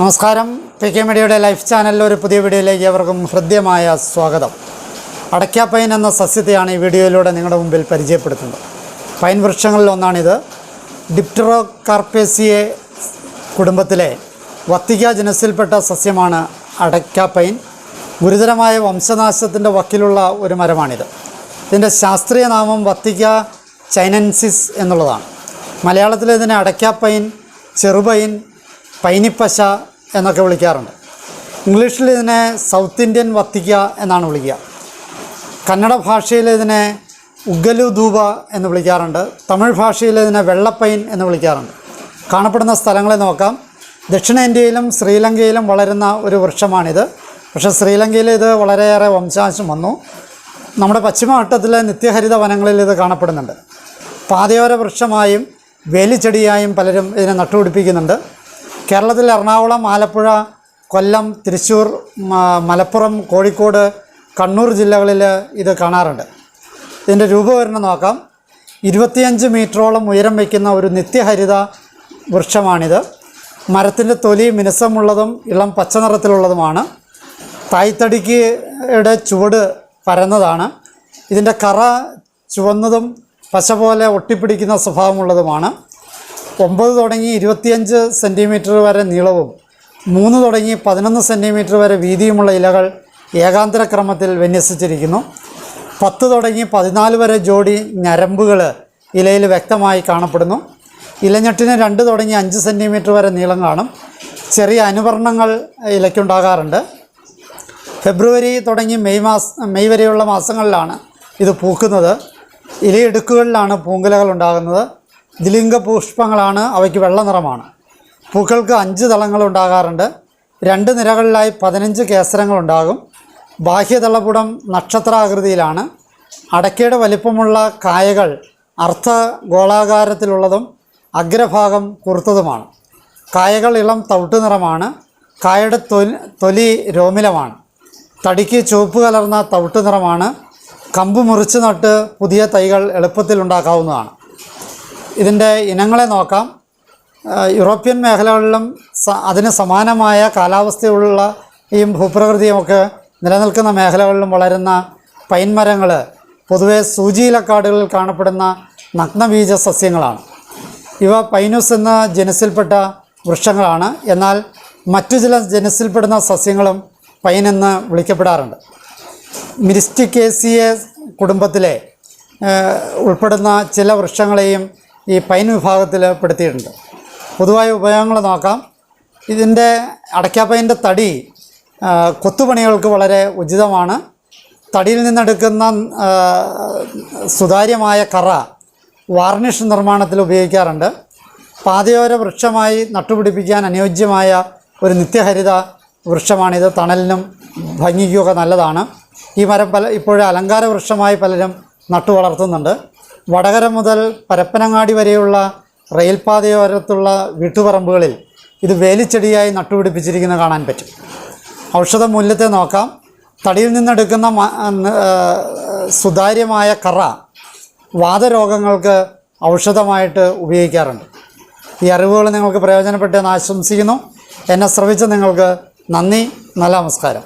നമസ്കാരം. P K മീഡിയയുടെ life ചാനലിലെ ഒരു പുതിയ വീഡിയോയിലേക്ക് അവർക്കും ഹൃദ്യമായ സ്വാഗതം. അടയ്ക്ക പൈൻ എന്ന സസ്യത്തെയാണ് ഈ വീഡിയോയിലൂടെ നിങ്ങളുടെ മുമ്പിൽ പരിചയപ്പെടുത്തുന്നത്. പൈൻ വൃക്ഷങ്ങളിൽ ഒന്നാണിത്. ഡിപ്റ്ററോ കാർപ്പേസിയെ കുടുംബത്തിലെ വത്തിക ജനസിൽപ്പെട്ട സസ്യമാണ് അടയ്ക്ക പൈൻ ഗുരുതരമായ വംശനാശത്തിന്റെ വക്കിലുള്ള ഒരു മരമാണിത്. ഇതിന്റെ ശാസ്ത്രീയ നാമം വത്തിക ചൈനൻസിസ് എന്നുള്ളതാണ്. മലയാളത്തിൽ ഇതിനെ അടയ്ക്കാ പൈൻ ചെറുപൈൻ പൈനിപ്പശ എന്നൊക്കെ വിളിക്കാറുണ്ട്. ഇംഗ്ലീഷിൽ ഇതിനെ സൗത്ത് ഇന്ത്യൻ വത്തിക്ക എന്നാണ് വിളിക്കുക. കന്നഡ ഭാഷയിൽ ഇതിനെ ഉഗലു ധൂപ എന്ന് വിളിക്കാറുണ്ട്. തമിഴ് ഭാഷയിൽ ഇതിനെ വെള്ളപ്പൈൻ എന്ന് വിളിക്കാറുണ്ട്. കാണപ്പെടുന്ന സ്ഥലങ്ങളെ നോക്കാം. ദക്ഷിണേന്ത്യയിലും ശ്രീലങ്കയിലും വളരുന്ന ഒരു വൃക്ഷമാണിത്. പക്ഷേ ശ്രീലങ്കയിൽ ഇത് വളരെയേറെ വംശാംശം വന്നു. നമ്മുടെ പശ്ചിമഘട്ടത്തിലെ നിത്യഹരിത വനങ്ങളിൽ ഇത് കാണപ്പെടുന്നുണ്ട്. പാതയോര വൃക്ഷമായും വേലിച്ചെടിയായും പലരും ഇതിനെ നട്ടുപിടിപ്പിക്കുന്നുണ്ട്. കേരളത്തിൽ എറണാകുളം ആലപ്പുഴ കൊല്ലം തൃശ്ശൂർ മലപ്പുറം കോഴിക്കോട് കണ്ണൂർ ജില്ലകളിൽ ഇത് കാണാറുണ്ട്. ഇതിന്റെ രൂപവരണം നോക്കാം. ഇരുപത്തിയഞ്ച് മീറ്ററോളം ഉയരം വയ്ക്കുന്ന ഒരു നിത്യഹരിത വൃക്ഷമാണിത്. മരത്തിന്റെ തൊലി മിനുസമുള്ളതും ഇളം പച്ച നിറത്തിലുള്ളതുമാണ്. തായ്തടിക്കയുടെ ചുവട് പരന്നതാണ്. ഇതിന്റെ കറ ചുവന്നതും പശ പോലെ ഒട്ടിപ്പിടിക്കുന്ന സ്വഭാവമുള്ളതുമാണ്. ഒമ്പത് തുടങ്ങി ഇരുപത്തിയഞ്ച് സെന്റിമീറ്റർ വരെ നീളവും മൂന്ന് തുടങ്ങി പതിനൊന്ന് സെന്റിമീറ്റർ വരെ വീതിയുമുള്ള ഇലകൾ ഏകാന്തര ക്രമത്തിൽ വിന്യസിച്ചിരിക്കുന്നു. പത്ത് തുടങ്ങി പതിനാല് വരെ ജോഡി ഞരമ്പുകൾ ഇലയിൽ വ്യക്തമായി കാണപ്പെടുന്നു. ഇലഞ്ഞെട്ടിന് രണ്ട് തുടങ്ങി അഞ്ച് സെന്റിമീറ്റർ വരെ നീളം കാണും. ചെറിയ അനുവർണങ്ങൾ ഇലയ്ക്കുണ്ടാകാറുണ്ട്. ഫെബ്രുവരി തുടങ്ങി മെയ് മാസ മെയ് വരെയുള്ള മാസങ്ങളിലാണ് ഇത് പൂക്കുന്നത്. ഇലയിടുക്കുകളിലാണ് പൂങ്കുലകൾ ഉണ്ടാകുന്നത്. ദ്വിലിംഗ പുഷ്പങ്ങളാണ് അവയ്ക്ക് വെള്ള നിറമാണ് പൂക്കൾക്ക് അഞ്ച് തളങ്ങൾ ഉണ്ടാകാറുണ്ട് രണ്ട് നിരകളിലായി പതിനഞ്ച് കേസരങ്ങളുണ്ടാകും. ബാഹ്യതളപുടം നക്ഷത്രാകൃതിയിലാണ്. അടയ്ക്കയുടെ വലിപ്പമുള്ള കായകൾ അർദ്ധ ഗോളാകാരത്തിലുള്ളതും അഗ്രഭാഗം കുറുത്തതുമാണ്. കായകൾ ഇളം തവിട്ട് നിറമാണ് കായയുടെ തൊലി തൊലി രോമിലമാണ്. തടിക്ക് ചുവപ്പ് കലർന്ന തവിട്ട് നിറമാണ് കമ്പ് മുറിച്ച് നട്ട് പുതിയ തൈകൾ എളുപ്പത്തിൽ ഉണ്ടാക്കാവുന്നതാണ്. ഇതിന്റെ ഇനങ്ങളെ നോക്കാം. യൂറോപ്യൻ മേഖലകളിലും അതിന് സമാനമായ കാലാവസ്ഥയുള്ള ഈ ഭൂപ്രകൃതിയുമൊക്കെ നിലനിൽക്കുന്ന മേഖലകളിലും വളരുന്ന പൈൻ മരങ്ങൾ പൊതുവെ സൂചിയിലക്കാടുകളിൽ കാണപ്പെടുന്ന നഗ്നബീജ സസ്യങ്ങളാണ്. ഇവ പൈനുസ് എന്ന ജനസിൽപ്പെട്ട വൃക്ഷങ്ങളാണ്. എന്നാൽ മറ്റു ചില ജനസിൽപ്പെടുന്ന സസ്യങ്ങളും പൈൻ എന്ന് വിളിക്കപ്പെടാറുണ്ട്. മിരിസ്റ്റിക്കേസിയ കുടുംബത്തിലെ ഉൾപ്പെടുന്ന ചില വൃക്ഷങ്ങളെയും ഈ പൈൻ വിഭാഗത്തിൽ പെടുത്തിയിട്ടുണ്ട്. പൊതുവായ ഉപയോഗങ്ങൾ നോക്കാം. ഇതിന്റെ അടയ്ക്കാപ്പൈന്റെ തടി കൊത്തുപണികൾക്ക് വളരെ ഉചിതമാണ്. തടിയിൽ നിന്നെടുക്കുന്ന സുതാര്യമായ കറ വാർണിഷ് നിർമ്മാണത്തിൽ ഉപയോഗിക്കാറുണ്ട്. പാതയോര വൃക്ഷമായി നട്ടുപിടിപ്പിക്കാൻ അനുയോജ്യമായ ഒരു നിത്യഹരിത വൃക്ഷമാണിത്. തണലിനും ഭംഗിക്കുമൊക്കെ നല്ലതാണ്. ഈ മരം പല ഇപ്പോഴും അലങ്കാര വൃക്ഷമായി പലരും നട്ടു വളർത്തുന്നുണ്ട്. വടകര മുതൽ പരപ്പനങ്ങാടി വരെയുള്ള റെയിൽപാതയോരത്തുള്ള വീട്ടുപറമ്പുകളിൽ ഇത് വേലിച്ചെടിയായി നട്ടുപിടിപ്പിച്ചിരിക്കുന്നത് കാണാൻ പറ്റും. ഔഷധ മൂല്യത്തെ നോക്കാം. തടിയിൽ നിന്നെടുക്കുന്ന സുതാര്യമായ കറ വാതരോഗങ്ങൾക്ക് ഔഷധമായിട്ട് ഉപയോഗിക്കാറുണ്ട്. ഈ അറിവുകൾ നിങ്ങൾക്ക് പ്രയോജനപ്പെട്ടെന്ന് ആശംസിക്കുന്നു. എന്നെ ശ്രവിച്ച നിങ്ങൾക്ക് നന്ദി. നല്ല നമസ്കാരം.